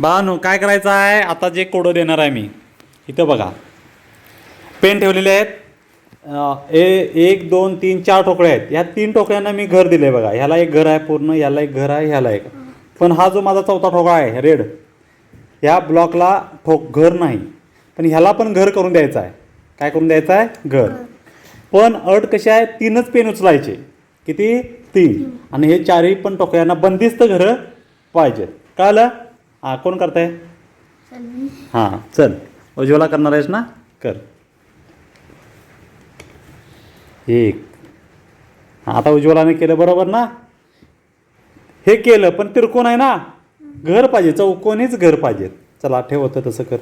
बानू काय करायचं आहे? आता जे कोडं देणार आहे मी. इथं बघा. पेन ठेवलेले आहेत. ए एक दोन तीन चार ठोकळे आहेत. ह्या तीन ठोकळ्यांना मी घर दिले बघा. ह्याला एक घर आहे पूर्ण ह्याला एक घर आहे ह्याला एक. पण हा जो माझा चौथा ठोकळा आहे रेड ह्या ब्लॉकला ठोक घर नाही. पण ह्याला पण घर करून द्यायचं आहे. काय करून द्यायचं आहे? घर. पण अट कशी आहे? तीनच पेन उचलायचे. किती? तीन. आणि हे चारही पण टोकऱ्यांना बंदिस्त घरं पाहिजेत. कळलं? हां कोण करताय? हां चल. उज्ज्वला करणार आहेस ना? कर. एक. हां आता उज्ज्वलाने केलं बरोबर ना? हे केलं पण तिरकोण आहे ना? घर पाहिजे चौकोनीच घर पाहिजे. चला ठेव होतं तसं कर.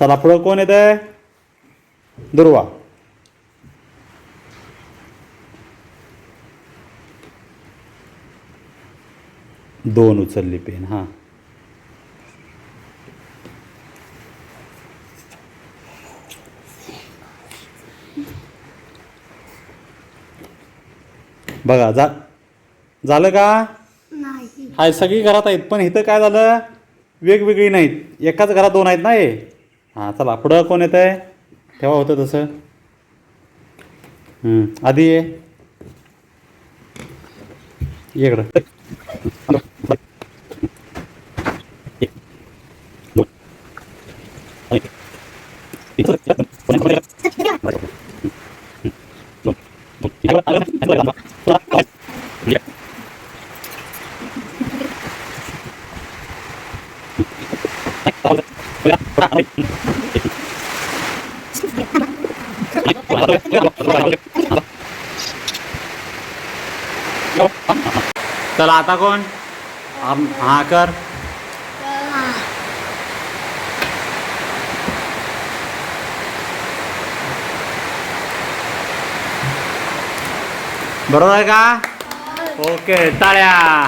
चला पुढं कोण येत आहे दुर्वा. दोन उचलली पेन हां. बघा जा झालं का? नाही. हाय सगळी घरात आहेत पण इथं काय झालं? वेगवेगळी नाहीत. एकाच घरात दोन आहेत ना हे? हां चला पुढं कोण येत आहे ठेवा होतं तसं. हम्म, आधी ये. ये इकडं. चला आता कोण? आम- हा कर। बरोबर आहे का? ओके टाळ्या।